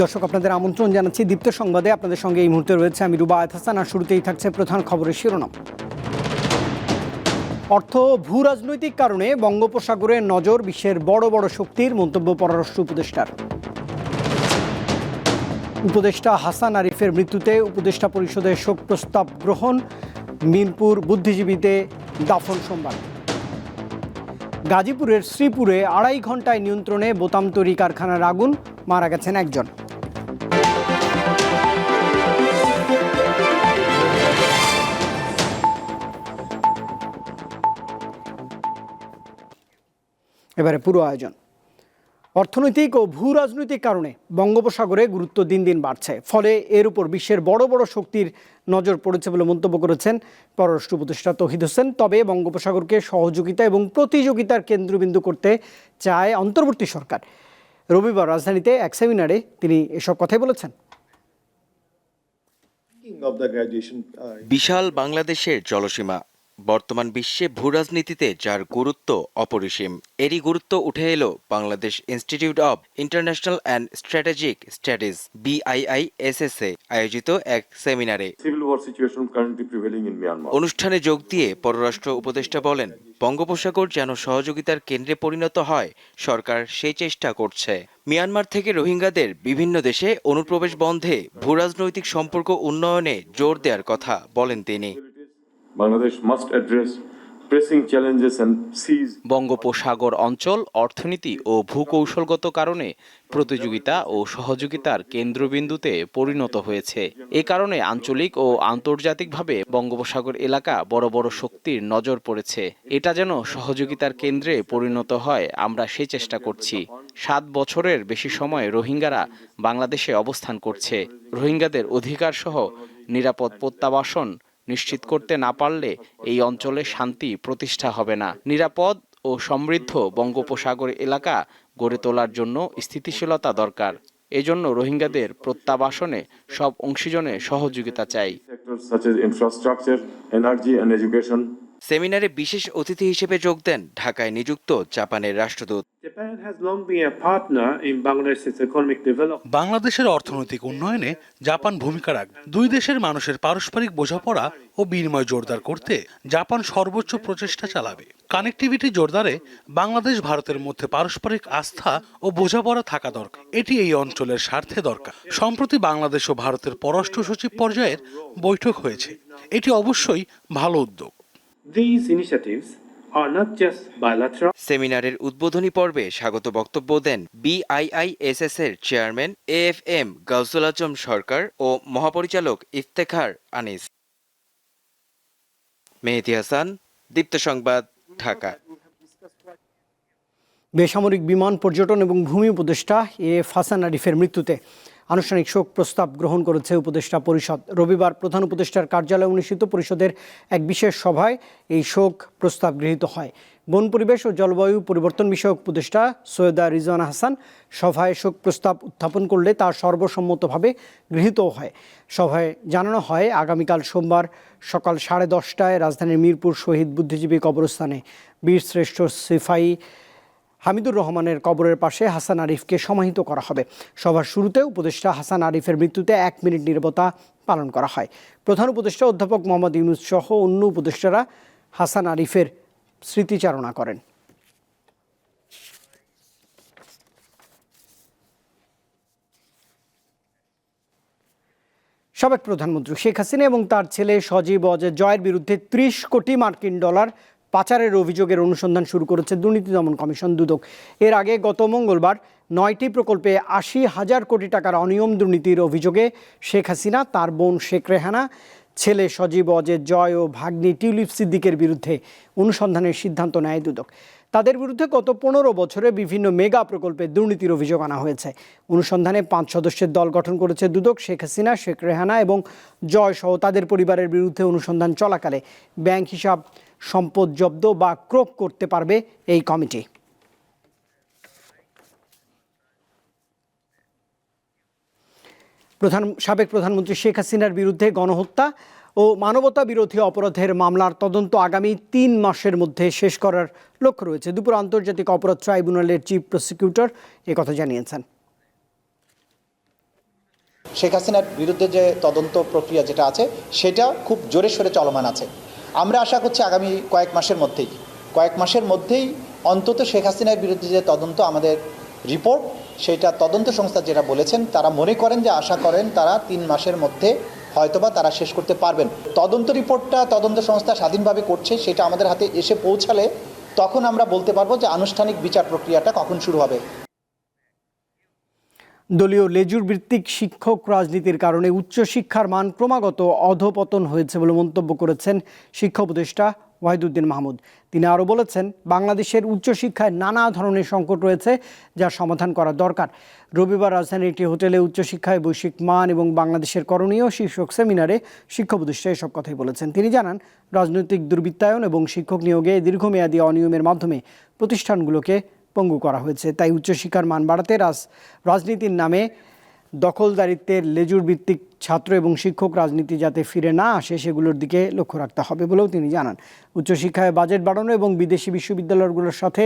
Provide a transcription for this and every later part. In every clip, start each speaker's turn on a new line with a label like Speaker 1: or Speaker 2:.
Speaker 1: দর্শক, আপনাদের আমন্ত্রণ জানাচ্ছি দীপ্ত সংবাদে। আপনাদের সঙ্গে এই মুহূর্তে রয়েছে আমি রুবা আয়াত হাসান আর শুরুতেই থাকছে প্রধান খবরের শিরোনাম। অর্থ ভূ রাজনৈতিক কারণে বঙ্গোপসাগরে নজর বিশ্বের বড় বড় শক্তির মন্তব্য পররাষ্ট্র উপদেষ্টার। উপদেষ্টা হাসান আরিফের মৃত্যুতে উপদেষ্টা পরিষদের শোক প্রস্তাব গ্রহণ মিনপুর বুদ্ধিজীবীতে দাফন সোমবার। গাজীপুরের শ্রীপুরে আড়াই ঘন্টায় নিয়ন্ত্রণে বোতাম তৈরি কারখানার আগুন, মারা গেছেন একজন। এবারে পুরো আয়োজন। অর্থনৈতিক ও ভূ রাজনৈতিক কারণে বঙ্গোপসাগরে গুরুত্ব দিন দিন বাড়ছে। ফলে এর উপর বিশ্বের বড় বড় শক্তির নজর পড়েছে বলে মন্তব্য করেছেন পররাষ্ট্র উপদেষ্টা তহিদ হোসেন। তবে বঙ্গোপসাগরকে সহযোগিতা এবং প্রতিযোগিতার কেন্দ্রবিন্দু করতে চায় অন্তর্বর্তী সরকার। রবিবার রাজধানীতে এক সেমিনারে তিনি এসব কথাই বলেছেন।
Speaker 2: Uh,
Speaker 3: বিশাল বাংলাদেশের জলসীমা। বর্তমান বিশ্বে ভূরাজনীতিতে যার গুরুত্ব অপরিসীম। এরই গুরুত্ব উঠে এলো Bangladesh institute of international and strategic studies বিআইআইএসএসএ আয়োজিত এক সেমিনারে. অনুষ্ঠানে যোগ দিয়ে পররাষ্ট্র উপদেষ্টা বলেন বঙ্গোপসাগর যেন সহযোগিতার কেন্দ্রে পরিণত হয় সরকার সেই চেষ্টা করছে। মিয়ানমার থেকে রোহিঙ্গাদের বিভিন্ন দেশে অনুপ্রবেশ বন্ধে ভূরাজনৈতিক সম্পর্ক উন্নয়নে জোর দেওয়ার কথা বলেন তিনি।
Speaker 4: Challenges and seize
Speaker 5: বঙ্গোপসাগর অঞ্চল, অর্থনীতি ও ভূকৌশলগত কারণে প্রতিযোগিতা ও সহযোগিতার কেন্দ্রবিন্দুতে পরিণত হয়েছে। এ কারণে আঞ্চলিক ও আন্তর্জাতিকভাবে বঙ্গোপসাগর এলাকা বড় বড় শক্তির নজর পড়েছে। এটা যেন সহযোগিতার কেন্দ্রে পরিণত হয়, আমরা সে চেষ্টা করছি। সাত বছরের বেশি সময় রোহিঙ্গারা বাংলাদেশে অবস্থান করছে। রোহিঙ্গাদের অধিকার সহ নিরাপদ প্রত্যাবাসন নিশ্চিত করতে না পারলে এই অঞ্চলে শান্তি, প্রতিষ্ঠা হবে না। নিরাপদ ও সমৃদ্ধ বঙ্গোপসাগর এলাকা গড়ে তোলার জন্য স্থিতিশীলতা দরকার। এজন্য রোহিঙ্গাদের প্রত্যাবাসনে সব অংশীজনে সহযোগিতা চাই।
Speaker 3: সেমিনারে বিশেষ অতিথি হিসেবে যোগ দেন ঢাকায় নিযুক্ত জাপানের রাষ্ট্রদূত.
Speaker 6: বাংলাদেশের অর্থনৈতিক উন্নয়নে জাপান ভূমিকা রাখবে দুই দেশের মানুষের পারস্পরিক বোঝাপড়া ও বিনিময় জোরদার করতে জাপান সর্বোচ্চ প্রচেষ্টা চালাবে। কানেক্টিভিটি জোরদারে বাংলাদেশ ভারতের মধ্যে পারস্পরিক আস্থা ও বোঝাপড়া থাকা দরকার। এটি এই অঞ্চলের স্বার্থে দরকার। সম্প্রতি বাংলাদেশ ও ভারতের পররাষ্ট্র সচিব পর্যায়ের বৈঠক হয়েছে। এটি অবশ্যই ভালো উদ্যোগ।
Speaker 7: These initiatives are not just bilateral,
Speaker 3: সেমিনারের উদ্বোধনী পর্বে স্বাগত বক্তব্য দেন বিআইআইএসএস এর chairman A F M Gausul Azam Sarkar ও মহাপরিচালক ইফতেখার আনিস। মেহেদি হাসান দীপ্ত সংবাদ ঢাকা।
Speaker 1: বেসামরিক বিমান পর্যটন এবং ভূমি উপদেষ্টা এ এফ হাসান আরিফের মৃত্যুতে। আনুষ্ঠানিক শোক প্রস্তাব গ্রহণ করেছে উপদেষ্টা পরিষদ। রবিবার প্রধান উপদেষ্টার কার্যালয়ে অনুষ্ঠিত পরিষদের এক বিশেষ সভায় এই শোক প্রস্তাব গৃহীত হয়। বন পরিবেশ ও জলবায়ু পরিবর্তন বিষয়ক উপদেষ্টা সৈয়দা রিজওয়ানা হাসান সভায় শোক প্রস্তাব উত্থাপন করলে তা সর্বসম্মতভাবে গৃহীতও হয়। সভায় জানানো হয়, আগামীকাল সোমবার সকাল সাড়ে দশটায় রাজধানীর মিরপুর শহীদ বুদ্ধিজীবী কবরস্থানে বীরশ্রেষ্ঠ সিফাই হামিদুর রহমানের কবরের পাশে হাসান আরিফকে সমাহিত করা হবে। সভার শুরুতে উপদেষ্টা হাসান আরিফের মৃত্যুতে এক মিনিট নীরবতা পালন করা হয়। প্রধান উপদেষ্টা অধ্যাপক মোহাম্মদ ইউনুস সহ অন্য উপদেষ্টারা হাসান আরিফের স্মৃতিচারণা করেন। সাবেক প্রধানমন্ত্রী শেখ হাসিনা এবং তার ছেলে সজীব অজয় জয়ের বিরুদ্ধে ত্রিশ কোটি মার্কিন ডলার পাচারের অভিযোগের অনুসন্ধান শুরু করেছে দুর্নীতি দমন কমিশন দুদক। এর আগে গত মঙ্গলবার নয়টি প্রকল্পে আশি হাজার কোটি টাকার অনিয়ম দুর্নীতির অভিযোগে শেখ হাসিনা, তার বোন শেখ রেহানা, ছেলে সজীব অজয় জয় ও ভাগ্নি টিউলিপ সিদ্দিকের বিরুদ্ধে অনুসন্ধানের সিদ্ধান্ত নেয় দুদক। তাদের বিরুদ্ধে গত পনেরো বছরে বিভিন্ন মেগা প্রকল্পে দুর্নীতির অভিযোগ আনা হয়েছে। অনুসন্ধানে পাঁচ সদস্যের দল গঠন করেছে দুদক, শেখ হাসিনা, শেখ রেহানা এবং জয় সহ তাদের পরিবারের বিরুদ্ধে অনুসন্ধান চলাকালে। ব্যাংক হিসাব সম্পদ জব্দ বা ক্রোক করতে পারবে এই কমিটি। প্রধান, সাবেক প্রধানমন্ত্রী শেখ হাসিনার বিরুদ্ধে গণহত্যা ও মানবতা বিরোধী অপরাধের মামলার তদন্ত আগামী তিন মাসের মধ্যে শেষ করার লক্ষ্য রয়েছে। দুপুর আন্তর্জাতিক অপরাধ ট্রাইব্যুনালের চিফ প্রসিকিউটর কথা জানিয়েছেন।
Speaker 8: শেখ হাসিনার বিরুদ্ধে যে তদন্ত প্রক্রিয়া যেটা আছে, সেটা খুব জোরে সোরে চলমান আছে। আমরা আশা করছি আগামী কয়েক মাসের মধ্যেই, কয়েক মাসের মধ্যেই অন্তত শেখ হাসিনার বিরুদ্ধে যে তদন্ত আমাদের রিপোর্ট, সেটা তদন্ত সংস্থা যেটা বলেছেন, তারা মনে করেন যে আশা করেন তারা তিন মাসের মধ্যে হয়তোবা তারা শেষ করতে পারবেন। তদন্ত রিপোর্টটা তদন্ত সংস্থা স্বাধীনভাবে করছে, সেটা আমাদের হাতে এসে পৌঁছালে তখন আমরা বলতে পারব যে আনুষ্ঠানিক বিচার প্রক্রিয়াটা কখন শুরু হবে।
Speaker 1: দলীয় লেজুর ভিত্তিক শিক্ষক রাজনীতির কারণে উচ্চশিক্ষার মান ক্রমাগত অধপতন হয়েছে বলে মন্তব্য করেছেন শিক্ষা উপদেষ্টা ওয়াহিদুদ্দিন মাহমুদ। তিনি আরও বলেছেন, বাংলাদেশের উচ্চশিক্ষায় নানা ধরনের সংকট রয়েছে যা সমাধান করা দরকার। রবিবার রাজধানীর একটি হোটেলে উচ্চশিক্ষায় বৈশ্বিক মান এবং বাংলাদেশের করণীয় শীর্ষক সেমিনারে শিক্ষা উপদেষ্টা এসব কথাই বলেছেন। তিনি জানান, রাজনৈতিক দুর্বৃত্তায়ন এবং শিক্ষক নিয়োগে দীর্ঘমেয়াদী অনিয়মের মাধ্যমে প্রতিষ্ঠানগুলোকে পঙ্গু করা হয়েছে। তাই উচ্চশিক্ষার মান বাড়াতে রাজ, রাজনীতির নামে দখলদারিত্বের লেজুর ভিত্তিক ছাত্র এবং শিক্ষক রাজনীতি যাতে ফিরে না আসে, সেগুলোর দিকে লক্ষ্য রাখতে হবে বলেও তিনি জানান। উচ্চশিক্ষায় বাজেট বাড়ানো এবং বিদেশি বিশ্ববিদ্যালয়গুলোর সাথে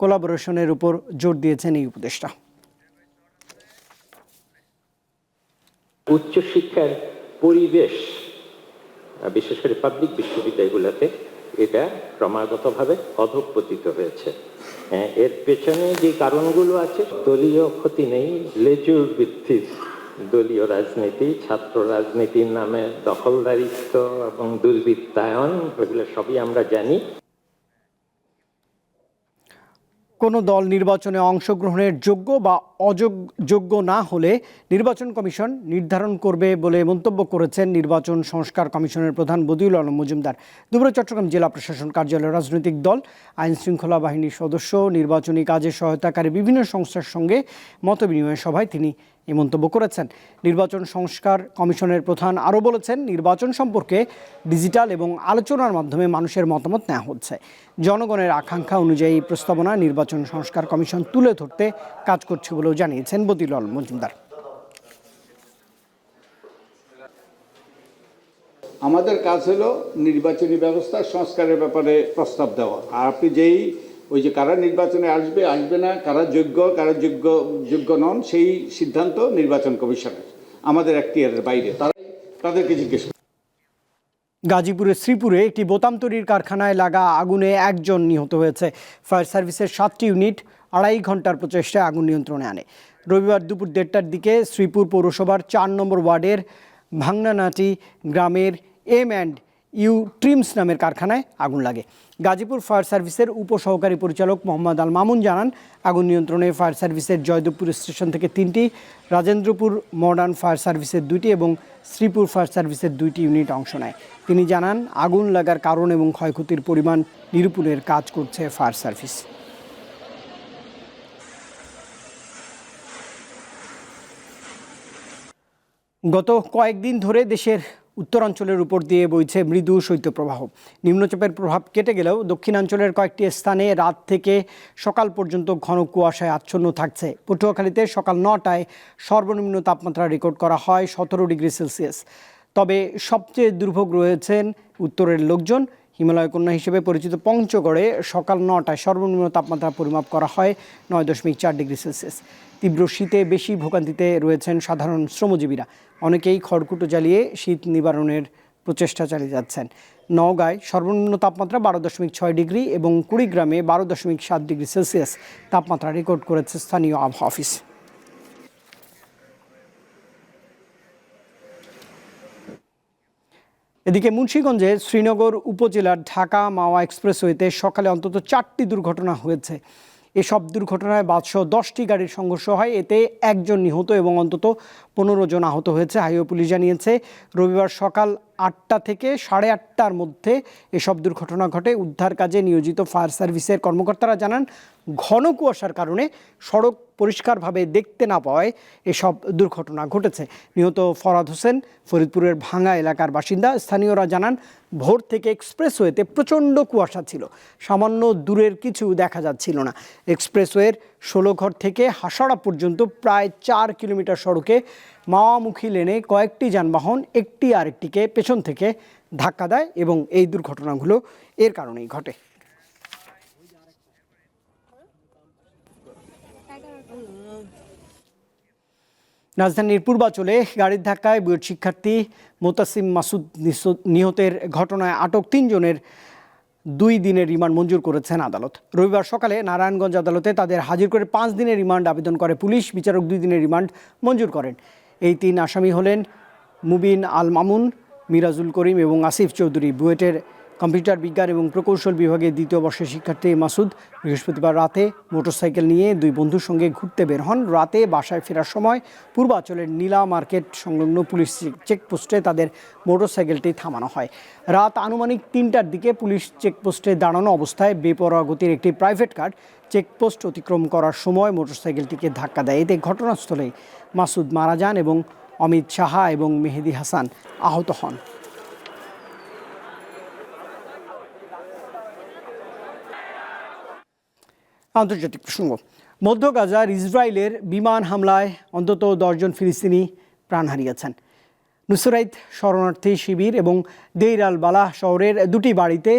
Speaker 1: কোলাবোরেশনের উপর জোর দিয়েছেন এই উপদেষ্টা।
Speaker 9: উচ্চশিক্ষার পরিবেশ, বিশেষ করে পাবলিক বিশ্ববিদ্যালয়গুলোতে এটা ক্রমাগতভাবে অধঃপতিত হয়েছে। হ্যাঁ, এর পেছনে যে কারণগুলো আছে দলীয় ক্ষতি নেই লেজুর বৃদ্ধির দলীয় রাজনীতি ছাত্র রাজনীতির নামে দখলদারিত্ব এবং দুর্বৃত্তায়ন এগুলো সবই আমরা জানি।
Speaker 1: কোনো দল নির্বাচনে অংশগ্রহণের যোগ্য বা অযোগ্য না হলে নির্বাচন কমিশন নির্ধারণ করবে বলে মন্তব্য করেছেন নির্বাচন সংস্কার কমিশনের প্রধান বদিউল আলম মজুমদার। দুপুরে চট্টগ্রাম জেলা প্রশাসন কার্যালয়ের রাজনৈতিক দল আইন শৃঙ্খলা বাহিনীর সদস্য, নির্বাচনী কাজে সহায়তাকারী বিভিন্ন সংস্থার সঙ্গে মতবিনিময় সভায় তিনি এই মন্তব্য করেছেন। নির্বাচন সংস্কার কমিশনের প্রধান আরও বলেছেন, নির্বাচন সম্পর্কে ডিজিটাল এবং আলোচনার মাধ্যমে মানুষের মতামত নেওয়া হচ্ছে। জনগণের আকাঙ্ক্ষা অনুযায়ী প্রস্তাবনা নির্বাচন সংস্কার কমিশন তুলে ধরতে কাজ করছে বলেও জানিয়েছেন বদিউল আলম মজুমদার।
Speaker 10: আমাদের কাজ হলো নির্বাচনী ব্যবস্থা, সংস্কারের ব্যাপারে প্রস্তাব দেওয়া। আর আপনি যেই ওই যে কারা নির্বাচনে আসবে আসবে না, কারা যোগ্য কারা যোগ্য যোগ্য নন, সেই সিদ্ধান্ত নির্বাচন কমিশনের, আমাদের এখতিয়ারের বাইরে। তারাই তাদেরকে জিজ্ঞেস
Speaker 1: গাজীপুরের শ্রীপুরে একটি বোতাম তৈরির কারখানায় লাগা আগুনে একজন নিহত হয়েছে। ফায়ার সার্ভিসের সাতটি ইউনিট আড়াই ঘণ্টার প্রচেষ্টায় আগুন নিয়ন্ত্রণে আনে। রবিবার দুপুর দেড়টার দিকে শ্রীপুর পৌরসভার চার নম্বর ওয়ার্ডের ভাংনানাটি গ্রামের এম অ্যান্ড ইউ ট্রিমস নামের কারখানায় আগুন লাগে। গাজীপুর ফায়ার সার্ভিসের উপসহকারী পরিচালক মোহাম্মদ আল মামুন জানান, আগুন নিয়ন্ত্রণে ফায়ার সার্ভিসের জয়দেবপুর স্টেশন থেকে তিনটি, রাজেন্দ্রপুর মডার্ন ফায়ার সার্ভিসের দুইটি এবং শ্রীপুর ফায়ার সার্ভিসের দুইটি ইউনিট অংশ নেয়। তিনি জানান, আগুন লাগার কারণ এবং ক্ষয়ক্ষতির পরিমাণ নিরূপণের কাজ করছে ফায়ার সার্ভিস। গত কয়েকদিন ধরে দেশের উত্তরাঞ্চলের উপর দিয়ে বইছে মৃদু শৈত্যপ্রবাহ। নিম্নচাপের প্রভাব কেটে গেলেও দক্ষিণাঞ্চলের কয়েকটি স্থানে রাত থেকে সকাল পর্যন্ত ঘন কুয়াশায় আচ্ছন্ন থাকছে। পটুয়াখালীতে সকাল নটায় সর্বনিম্ন তাপমাত্রা রেকর্ড করা হয় সতেরো ডিগ্রি সেলসিয়াস। তবে সবচেয়ে দুর্ভোগ রয়েছেন উত্তরের লোকজন হিমালয় কন্যা হিসেবে পরিচিত পঞ্চগড়ে সকাল নটায় সর্বনিম্ন তাপমাত্রা পরিমাপ করা হয় নয় দশমিক চার ডিগ্রি সেলসিয়াস। তীব্র শীতে বেশি ভোগান্তিতে রয়েছেন সাধারণ শ্রমজীবীরা। অনেকেই খড়কুটো জ্বালিয়ে শীত নিবারণের প্রচেষ্টা চালিয়ে যাচ্ছেন। নওগাঁয় সর্বনিম্ন তাপমাত্রা বারো দশমিক ছয় ডিগ্রি এবং কুড়িগ্রামে বারো দশমিক সাত ডিগ্রি সেলসিয়াস। তাপমাত্রা রেকর্ড করেছে স্থানীয় আবহাওয়া অফিস। এদিকে মুন্সীগঞ্জে শ্রীনগর উপজেলার ঢাকা মাওয়া এক্সপ্রেসওয়েতে সকালে অন্তত চারটি দুর্ঘটনা হয়েছে। এসব দুর্ঘটনায় বাদশো দশটি গাড়ির সংঘর্ষ হয়। এতে একজন নিহত এবং অন্তত পনেরো জন আহত হয়েছে, হাইওয়ে পুলিশ জানিয়েছে। রবিবার সকাল আটটা থেকে সাড়ে আটটার মধ্যে এসব দুর্ঘটনা ঘটে। উদ্ধার কাজে নিয়োজিত ফায়ার সার্ভিসের কর্মকর্তারা জানান, ঘন কুয়াশার কারণে সড়ক পরিষ্কারভাবে দেখতে না পাওয়ায় এসব দুর্ঘটনা ঘটেছে। নিহত ফরাদ হোসেন ফরিদপুরের ভাঙ্গা এলাকার বাসিন্দা। স্থানীয়রা জানান, ভোর থেকে এক্সপ্রেসওয়েতে প্রচণ্ড কুয়াশা ছিল। সামান্য দূরের কিছু দেখা যাচ্ছিল না। এক্সপ্রেসওয়ের ষোলোঘর থেকে হাসাড়া পর্যন্ত প্রায় চার কিলোমিটার সড়কে মাওয়ামুখী লেনে কয়েকটি যানবাহন একটি আরেকটিকে পেছন থেকে ধাক্কা দেয় এবং এই দুর্ঘটনাগুলো এর কারণেই ঘটে। রাজধানীর পূর্বাঞ্চলে গাড়ির ধাক্কায় বুয়েট শিক্ষার্থী মোতাসিম মাসুদ নিহতের ঘটনায় আটক তিনজনের দুই দিনের রিমান্ড মঞ্জুর করেছেন আদালত। রবিবার সকালে নারায়ণগঞ্জ আদালতে তাদের হাজির করে পাঁচ দিনের রিমান্ড আবেদন করে পুলিশ, বিচারক দুই দিনের রিমান্ড মঞ্জুর করেন। এই তিন আসামি হলেন মুবিন আল মামুন মিরাজুল করিম এবং আসিফ চৌধুরী। বুয়েটের কম্পিউটার বিজ্ঞান এবং প্রকৌশল বিভাগের দ্বিতীয় বর্ষের শিক্ষার্থী মাসুদ বৃহস্পতিবার রাতে মোটরসাইকেল নিয়ে দুই বন্ধুর সঙ্গে ঘুরতে বের হন। রাতে বাসায় ফেরার সময় পূর্বাঞ্চলের নীলা মার্কেট সংলগ্ন পুলিশ চেকপোস্টে তাদের মোটরসাইকেলটি থামানো হয়। রাত আনুমানিক তিনটার দিকে পুলিশ চেকপোস্টে দাঁড়ানো অবস্থায় বেপরোয়া গতির একটি প্রাইভেট কার চেকপোস্ট অতিক্রম করার সময় মোটরসাইকেলটিকে ধাক্কা দেয়। এতে ঘটনাস্থলেই মাসুদ মারা যান এবং অমিত সাহা এবং মেহেদি হাসান আহত হন। আন্তর্জাতিক প্রসঙ্গ মধ্য গাজার ইসরায়েলের বিমান হামলায় অন্তত দশজন ফিলিস্তিনি প্রাণ হারিয়েছেন। নুসরাইত শরণার্থী শিবির এবং দেইর আল বালাহ শহরের দুটি বাড়িতে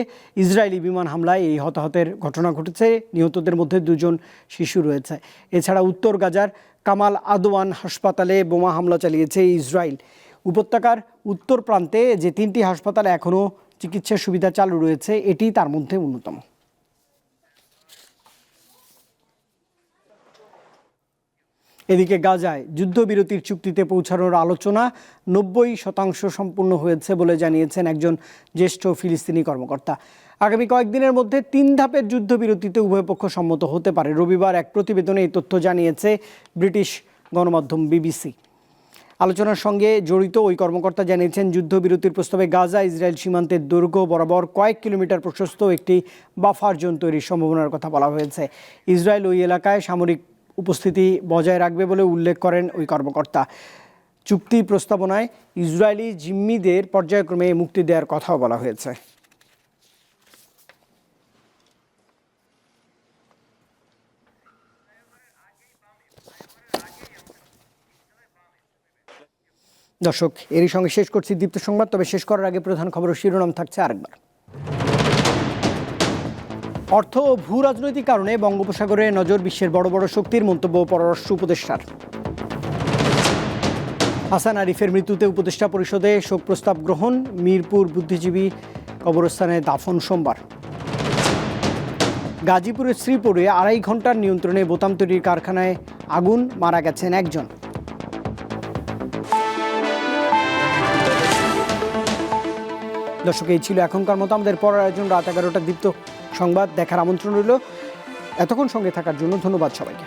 Speaker 1: ইসরায়েলি বিমান হামলায় এই হতাহতের ঘটনা ঘটেছে। নিহতদের মধ্যে দুজন শিশু রয়েছে। এছাড়া উত্তর গাজার কামাল আদওয়ান হাসপাতালে বোমা হামলা চালিয়েছে ইসরায়েল। উপত্যকার উত্তর প্রান্তে যে তিনটি হাসপাতাল এখনও চিকিৎসার সুবিধা চালু রয়েছে, এটি তার মধ্যে অন্যতম। এদিকে গাজায় যুদ্ধবিরতির চুক্তিতে পৌঁছানোর আলোচনা নব্বই শতাংশ সম্পূর্ণ হয়েছে বলে জানিয়েছেন একজন জ্যেষ্ঠ ফিলিস্তিনি কর্মকর্তা। আগামী কয়েকদিনের মধ্যে তিন ধাপের যুদ্ধবিরতিতে উভয় পক্ষ সম্মত হতে পারে। রবিবার এক প্রতিবেদনে এই তথ্য জানিয়েছে ব্রিটিশ গণমাধ্যম বিবিসি। আলোচনার সঙ্গে জড়িত ওই কর্মকর্তা জানিয়েছেন, যুদ্ধবিরতির প্রস্তাবে গাজা ইসরায়েল সীমান্তের দৈর্ঘ্য বরাবর কয়েক কিলোমিটার প্রশস্ত একটি বাফার জোন তৈরির সম্ভাবনার কথা বলা হয়েছে। ইসরায়েল ওই এলাকায় সামরিক উপস্থিতি বজায় রাখবে বলে উল্লেখ করেন ওই কর্মকর্তা। চুক্তি প্রস্তাবনায় ইসরায়েলি জিম্মিদের পর্যায়ক্রমে মুক্তি দেওয়ার কথাও বলা হয়েছে। দর্শক, এরই সঙ্গে শেষ করছি দীপ্ত সংবাদ, তবে শেষ করার আগে প্রধান খবর শিরোনাম থাকছে আরেকবার। অর্থ ও ভূ রাজনৈতিক কারণে বঙ্গোপসাগরে নজর বিশ্বের বড় বড় শক্তির মন্তব্য পররাষ্ট্র উপদেষ্টার। হাসান আরিফের মৃত্যুতে উপদেষ্টা পরিষদে শোক প্রস্তাব গ্রহণ, মিরপুর বুদ্ধিজীবী কবরস্থানে দাফন সোমবার। গাজীপুরের শ্রীপুরে আড়াই ঘণ্টার নিয়ন্ত্রণে বোতাম তৈরির কারখানায় আগুন, মারা গেছেন একজন। দর্শক, এই ছিল এখনকার মতো। আমাদের পরের আয়োজন রাত এগারোটা দীপ্ত সংবাদ দেখার আমন্ত্রণ রইল। এতক্ষণ সঙ্গে থাকার জন্য ধন্যবাদ সবাইকে।